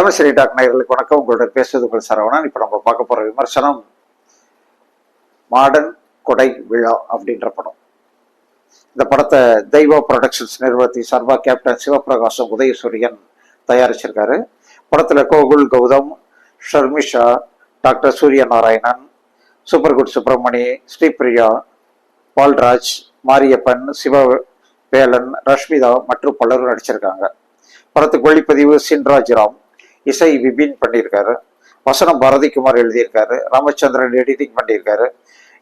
Tamil talk நேர்களுக்கு வணக்கம். உங்களுடன் பேசுவது உங்கள் சரவணன் இப்போ நம்ம பார்க்க போற விமர்சனம் மாடர்ன் கொடை விழா அப்படின்ற படம். இந்த படத்தை தெய்வா ப்ரொடக்ஷன்ஸ் நிறுவனத்தின் சார்பா கேப்டன் சிவபிரகாசம் உதயசூரியன் தயாரிச்சிருக்காரு. படத்துல Gokul Gautam Sharmisha doctor Surya Narayanan super good Subramani Sripriya Balraj Mariappan Sivavelan Rashmitha மற்றும் பலரும் நடிச்சிருக்காங்க. படத்துக்கு ஒளிப்பதிவு சின்ராஜ் ராம். இசை விபின் பண்ணியிருக்காரு. வசனம் பாரதிக்குமார் எழுதியிருக்காரு. ராமச்சந்திரன் எடிட்டிங் பண்ணியிருக்காரு.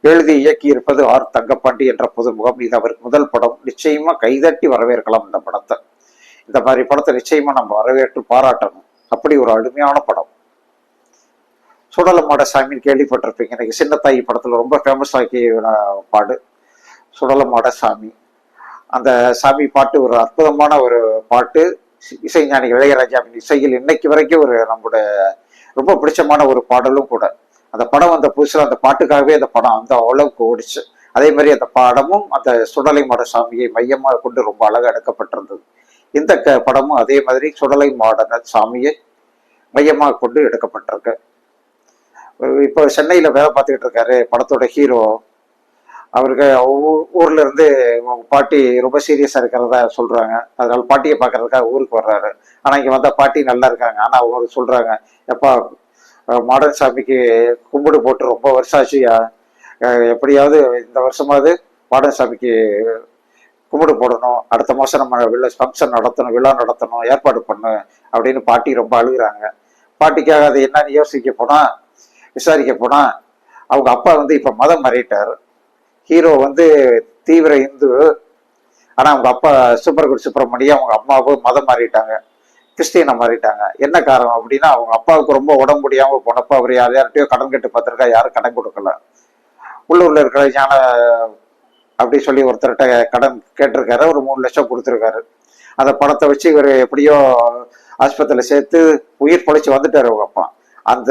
எழுதி இயக்கி இருப்பது ஆர். தங்கப்பாண்டி என்ற புதுமுகம். இது அவருக்கு முதல் படம். நிச்சயமா கைதட்டி வரவேற்கலாம் இந்த படத்தை. இந்த மாதிரி படத்தை நிச்சயமா நம்ம வரவேற்று பாராட்டணும். அப்படி ஒரு அருமையான படம். சுடலமாட சாமின்னு கேள்விப்பட்டிருப்பீங்க. இன்னைக்கு சின்னத்தாயி படத்துல ரொம்ப ஃபேமஸ் ஆக்கி பாடு. சுடலமாட சாமி. அந்த சாமி பாட்டு ஒரு அற்புதமான ஒரு பாட்டு. இசைஞானி இளையராஜாவின் இசையில் இன்னைக்கு வரைக்கும் ஒரு நம்முடைய ரொம்ப பிடிச்சமான ஒரு பாடலும் கூட. அந்த படம் வந்த புதுசுல அந்த பாட்டுக்காகவே அந்த படம் அந்த அளவுக்கு ஓடிச்சு. அதே மாதிரி அந்த படமும் அந்த சுடலை மாட சாமியை மையமாக கொண்டு ரொம்ப அழகாக எடுக்கப்பட்டிருந்தது. இந்த க- படமும் அதே மாதிரி சுடலை மாட சாமியை மையமாக கொண்டு எடுக்கப்பட்டிருக்கு. இப்போ சென்னையில் வேலை பார்த்துக்கிட்டு இருக்காரு படத்தோட ஹீரோ அவருக்கு ஊர்ல இருந்து பாட்டி ரொம்ப சீரியஸா இருக்கிறதா சொல்றாங்க. அதனால பாட்டியை பார்க்கறதுக்காக ஊருக்கு வர்றாரு. ஆனா இங்க வந்தா பாட்டி நல்லா இருக்காங்க. ஆனா அவங்க சொல்றாங்க எப்பா மாடர்ன் சாமிக்கு கும்பிடு போட்டு ரொம்ப வருஷம் ஆச்சுயா எப்படியாவது இந்த வருஷமாவது மாடர்ன் சாமிக்கு கும்பிடு போடணும். அடுத்த மாதம் நம்ம விழா ஃபங்க்ஷன் நடத்தணும் விழா நடத்தணும் ஏற்பாடு பண்ணு அப்படின்னு பாட்டி ரொம்ப அழுகுறாங்க. பாட்டிக்காக அது என்னன்னு யோசிக்க போனா விசாரிக்க போனா அவங்க அப்பா வந்து இப்ப மதம் மாறிட்டாரு. ஹீரோ வந்து தீவிர இந்து. ஆனா அவங்க அப்பா சூப்பர் குட் சுப்பிரமணியம் அவங்க அம்மாவும் மதம் மாறிட்டாங்க. கிறிஸ்டியனை மாறிட்டாங்க. என்ன காரணம் அப்படின்னா அவங்க அப்பாவுக்கு ரொம்ப உடம்பு முடியாம போனப்போ அவர் யார் யார்கிட்டயோ கடன் கட்டு பார்த்துருக்கா யாரும் கடன் கொடுக்கல. உள்ளூர்ல இருக்கிற ஞான அப்படி சொல்லி ஒருத்தர்கிட்ட கடன் கேட்டிருக்காரு. ஒரு மூணு லட்சம் கொடுத்துருக்காரு. அந்த பணத்தை வச்சு இவர் எப்படியோ ஆஸ்பத்திரியில சேர்த்து உயிர் பொழைச்சு வந்துட்டாரு அவங்க அப்பா. அந்த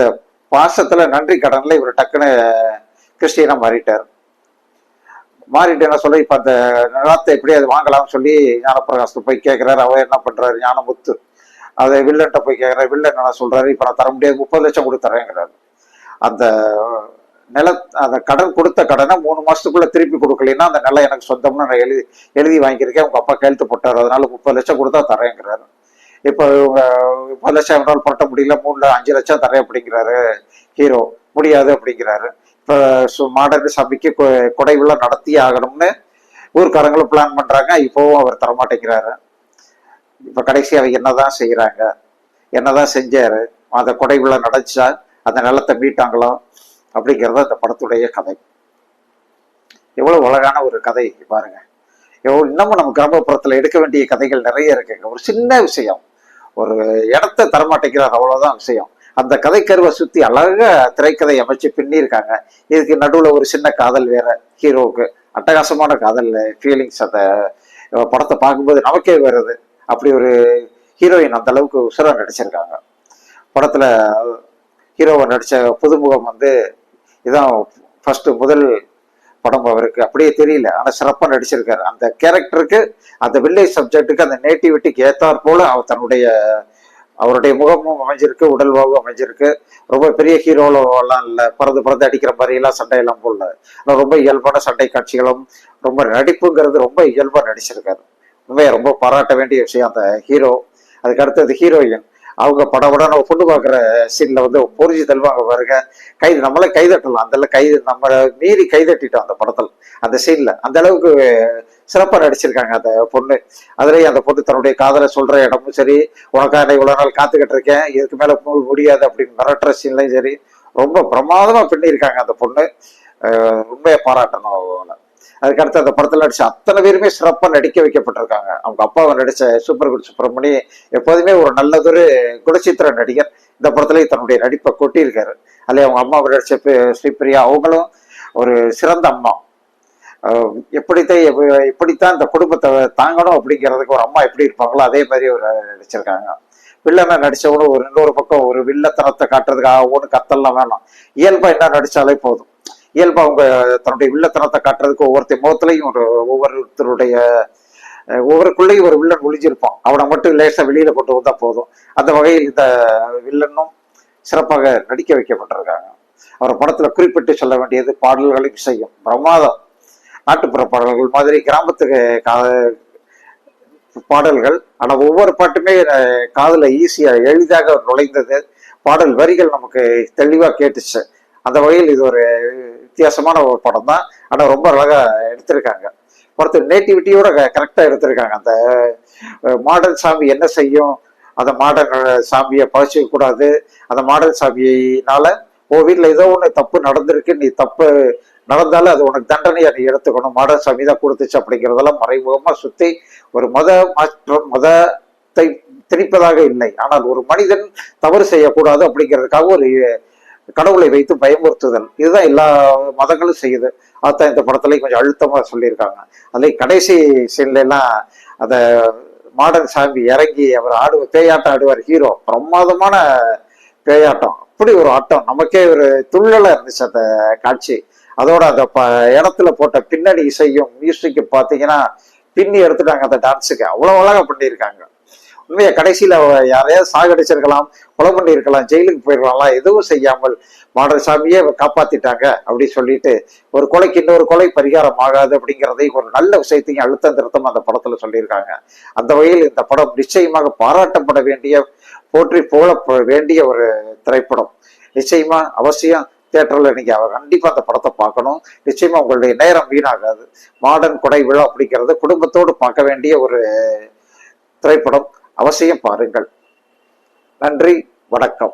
பாசத்துல நன்றி கடன்ல இவர் டக்குன்னு கிறிஸ்டியனா மாறிட்டார். மாறிட்டு என்ன சொல்ல இப்ப அந்த நிலத்தை எப்படி அது வாங்கலாம்னு சொல்லி ஞானப்பிரகாசத்தை போய் கேட்கிறாரு அவர் என்ன பண்றாரு? ஞானமுத்து. அதை வில்லன்ட்ட போய் கேட்கிறாரு வில்லன் என்ன சொல்றாரு? இப்ப நான் தர முடியாது. முப்பது லட்சம் கொடுத்துறேங்கிறாரு அந்த நில அந்த கடன் கொடுத்த கடனை மூணு மாசத்துக்குள்ள திருப்பி கொடுக்கலைன்னா அந்த நிலம் எனக்கு சொந்தம்னு நான் எழுதி எழுதி வாங்கியிருக்கேன். உங்க அப்பா கையெழுத்து போட்டார். அதனால முப்பது லட்சம் கொடுத்தா தரேங்கிறாரு. இப்போ இவங்க முப்பது லட்சம் எவனால் புரட்ட முடியல. மூணுல அஞ்சு லட்சம் தரேன் அப்படிங்கிறாரு. ஹீரோ முடியாது அப்படிங்கிறாரு. மாடர்ன் சபைக்கு கொ- கொடை விழா நடத்தியே ஆகணும்னு ஊர்க்காரங்களும் பிளான் பண்றாங்க. இப்போவும் அவர் தரமாட்டேங்கிறாரு. இப்ப கடைசி அவங்க என்னதான் செய்யறாங்க என்னதான் செஞ்சாரு? அந்த கொடை விழா நடச்சா அந்த நிலத்தை மீட்டாங்களோ? அப்படிங்கிறது அந்த படத்துடைய கதை. எவ்வளவு அழகான ஒரு கதை பாருங்க. எவ்வளவு இன்னமும் நம்ம கிராமப்புறத்துல எடுக்க வேண்டிய கதைகள் நிறைய இருக்குங்க. ஒரு சின்ன விஷயம். ஒரு இடத்த தரமாட்டேங்கிறார் அவ்வளவுதான் விஷயம். அந்த கதைக்கருவை சுத்தி அழகா திரைக்கதை அமைச்சு பின்னிருக்காங்க இதுக்கு நடுவுல ஒரு சின்ன காதல் வேற ஹீரோவுக்கு. அட்டகாசமான காதல் ஃபீலிங்ஸ் அந்த படத்தை பார்க்கும்போது நமக்கே வருது. அப்படி ஒரு ஹீரோயின் அந்த அளவுக்கு உசுரா நடிச்சிருக்காங்க. படத்துல ஹீரோவை நடிச்ச புதுமுகம் வந்து இதான் ஃபர்ஸ்ட் முதல் படம் அவருக்கு. அப்படியே தெரியல. ஆனா சிறப்பா நடிச்சிருக்காரு. அந்த கேரக்டருக்கு அந்த வில்லேஜ் சப்ஜெக்ட்டுக்கு அந்த நேட்டிவிட்டிக்கு ஏத்தாற் போல அவர் தன்னுடைய அவருடைய முகமும் அமைஞ்சிருக்கு உடல்வாவும் அமைஞ்சிருக்கு. ரொம்ப பெரிய ஹீரோலாம் இல்லை. பறந்து பறந்து அடிக்கிற மாதிரியெல்லாம் சண்டையெல்லாம் போடல. ஆனால் ரொம்ப இயல்பான சண்டை காட்சிகளும் ரொம்ப நடிப்புங்கிறது ரொம்ப இயல்பாக நடிச்சிருக்காரு. உண்மையை ரொம்ப பாராட்ட வேண்டிய விஷயம் அந்த ஹீரோ. அதுக்கு அடுத்தது ஹீரோயின். அவங்க படம் நம்ம பொண்ணு பார்க்குற சீனில் வந்து பொறிஞ்சு தள்ளுவாங்க பாருங்க. கைது நம்மளே கைதட்டலாம். அந்த கைது நம்ம மீறி கைதட்டிட்டோம் அந்த படத்தில். அந்த சீனில். அந்த அளவுக்கு சிறப்பாக நடிச்சிருக்காங்க அந்த பொண்ணு. அதுலேயும் அந்த பொண்ணு தன்னுடைய காதலை சொல்கிற இடமும் சரி உனக்காக நான் நாள் காத்துக்கிட்டு இருக்கேன் இதுக்கு மேலே போக முடியாது அப்படின்னு மிரட்டுற சீன்லையும் சரி ரொம்ப பிரமாதமாக பின்னியிருக்காங்க அந்த பொண்ணு. உண்மையை பாராட்டணும் அவங்கள. அதுக்கு அடுத்து அந்த படத்தில் நடிச்ச அத்தனை பேருமே சிறப்பாக நடிக்க வைக்கப்பட்டிருக்காங்க. அவங்க அப்பாவை நடித்த சூப்பர் குட் சுப்பிரமணி எப்போதுமே ஒரு நல்லதொரு குணச்சித்திர நடிகர். இந்த படத்துலேயும் தன்னுடைய நடிப்பை கொட்டியிருக்காரு. அல்ல அவங்க அம்மாவை நடித்த ஸ்ரீபிரியா அவங்களும் ஒரு சிறந்த அம்மா. எப்படித்தான் எப்படித்தான் இந்த குடும்பத்தை தாங்கணும் அப்படிங்கிறதுக்கு ஒரு அம்மா எப்படி இருப்பாங்களோ அதே மாதிரி ஒரு நடிச்சிருக்காங்க. வில்லனை நடிச்சவனும் ஒரு இன்னொரு பக்கம் ஒரு வில்லத்தனத்தை காட்டுறதுக்காக ஒன்று கத்தல்லாம் வேணாம். இயல்பா என்ன நடிச்சாலே போதும். இயல்பா அவங்க தன்னுடைய வில்லத்தனத்தை காட்டுறதுக்கு ஒவ்வொருத்தர் முகத்துலையும் ஒரு ஒவ்வொருத்தருடைய ஒவ்வொருக்குள்ளேயும் ஒரு வில்லன் ஒளிஞ்சிருப்பான். அவனை மட்டும் லேசா வெளியில கொண்டு வந்தா போதும். அந்த வகையில் இந்த வில்லனும் சிறப்பாக நடிக்க வைக்கப்பட்டிருக்காங்க. அவர் படத்துல குறிப்பிட்டு சொல்ல வேண்டியது பாடல்களையும் செய்யும் பிரமாதம். நாட்டுப்புற பாடல்கள் மாதிரி கிராமத்துக்கு கா- பாடல்கள். ஆனால் ஒவ்வொரு பாட்டுமே காதில் ஈஸியாக எளிதாக நுழைந்தது. பாடல் வரிகள் நமக்கு தெளிவா கேட்டுச்சு. அந்த வகையில் இது ஒரு வித்தியாசமான ஒரு படம் தான் ஆனால் ரொம்ப அழகா எடுத்திருக்காங்க. ஒருத்தர் நேட்டிவிட்டியோட கரெக்டாக எடுத்திருக்காங்க. அந்த மாடர்ன் சாமி என்ன செய்யும்? அந்த மாடர்ன் சாமியை பழச்சிக்க கூடாது. அந்த மாடர்ன் சாமியினால ஓ வீட்டில் ஏதோ ஒன்று தப்பு நடந்திருக்கு. நீ தப்பு நடந்தாலும் அது உனக்கு தண்டனையை நீ எடுத்துக்கணும். மத சமிதா கொடுத்துச்சு அப்படிங்கிறதெல்லாம் மறைமுகமா சுத்தி ஒரு மத மாற்றம் மதத்தை திணிப்பதாக இல்லை. ஆனால் ஒரு மனிதன் தவறு செய்யக்கூடாது அப்படிங்கிறதுக்காக ஒரு கடவுளை வைத்து பயமுறுத்துதல். இதுதான் எல்லா மதங்களும் செய்யுது. அதான் இந்த படத்துலேயும் கொஞ்சம் அழுத்தமா சொல்லியிருக்காங்க. அதே கடைசி சீன்ல எல்லாம் அந்த மாடர்ன் சாமி இறங்கி அவர் ஆடு பேயாட்டம் ஆடுவார் ஹீரோ. பிரமாதமான பேயாட்டம். அப்படி ஒரு ஆட்டம். நமக்கே ஒரு துள்ளலா இருந்துச்சு அந்த காட்சி. அதோட அந்த ப இடத்துல போட்ட பின்னணி இசையும் மியூசிக்கு பார்த்தீங்கன்னா பின்னி எடுத்துட்டாங்க அந்த டான்ஸுக்கு அவ்வளோ அழகாக பண்ணியிருக்காங்க. உண்மையை கடைசியில் யாரையாவது சாகடிச்சிருக்கலாம் கொலை பண்ணியிருக்கலாம் ஜெயிலுக்கு போயிடலாம்லாம் எதுவும் செய்யாமல் மாடல் சாமியே காப்பாத்திட்டாங்க அப்படி சொல்லிட்டு ஒரு கொலைக்கு இன்னொரு கொலை பரிகாரம் ஆகாது அப்படிங்கிறதையும் ஒரு நல்ல விஷயத்தையும் அழுத்தம் திருத்தம் அந்த படத்தில் சொல்லியிருக்காங்க. அந்த வகையில் இந்த படம் நிச்சயமாக பாராட்டப்பட வேண்டிய போற்றி போல வேண்டிய ஒரு திரைப்படம். நிச்சயமா அவசியம் தியேட்டர்ல நீங்க அவர் கண்டிப்பா அந்த படத்தை பார்க்கணும். நிச்சயமா உங்களுடைய நேரம் வீணாகாது. மாடர்ன் கொடை விழா அப்படிங்கிறது குடும்பத்தோடு பார்க்க வேண்டிய ஒரு திரைப்படம். அவசியம் பாருங்கள். நன்றி வணக்கம்.